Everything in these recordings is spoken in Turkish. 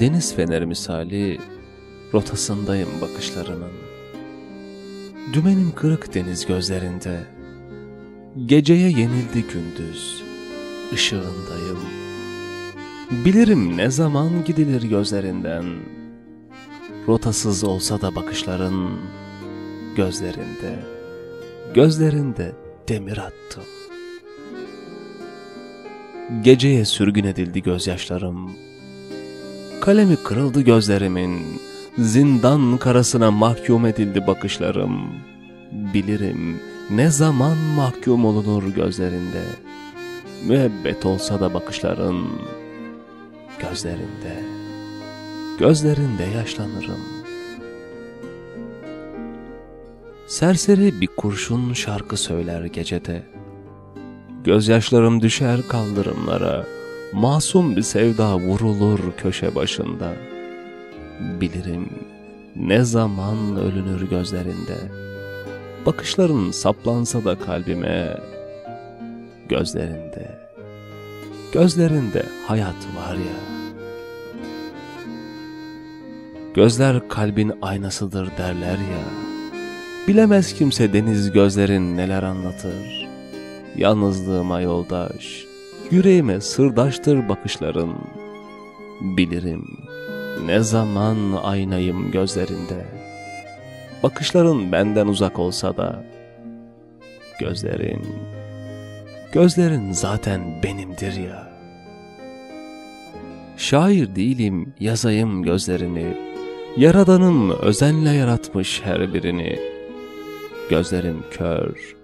deniz feneri misali rotasındayım bakışlarımın. Dümenim kırık deniz gözlerinde, geceye yenildi gündüz, ışığındayım. Bilirim ne zaman gidilir gözlerinden, rotasız olsa da bakışların gözlerinde, gözlerinde demir attım. Geceye sürgün edildi gözyaşlarım, kalemi kırıldı gözlerimin, zindan karasına mahkum edildi bakışlarım. Bilirim ne zaman mahkum olunur gözlerinde, müebbet olsa da bakışların gözlerinde, gözlerinde yaşlanırım. Serseri bir kurşun şarkı söyler gecede, gözyaşlarım düşer kaldırımlara, masum bir sevda vurulur köşe başında. Bilirim ne zaman ölünür gözlerinde, bakışların saplansa da kalbime, gözlerinde, gözlerinde hayat var ya. Gözler kalbin aynasıdır derler ya, bilemez kimse deniz gözlerin neler anlatır. Yalnızlığıma yoldaş, yüreğime sırdaştır bakışların. Bilirim ne zaman aynayım gözlerinde. Bakışların benden uzak olsa da, gözlerin, gözlerin zaten benimdir ya. Şair değilim yazayım gözlerini, Yaradanım özenle yaratmış her birini. Gözlerim kör,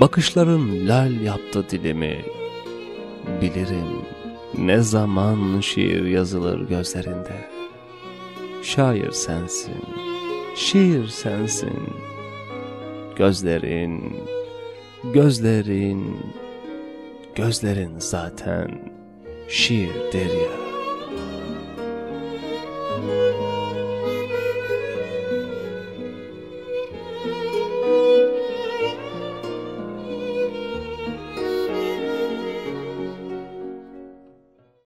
bakışların lal yaptı dilimi. Bilirim ne zaman şiir yazılır gözlerinde. Şair sensin, şiir sensin. Gözlerin, gözlerin, gözlerin zaten şiirdir ya.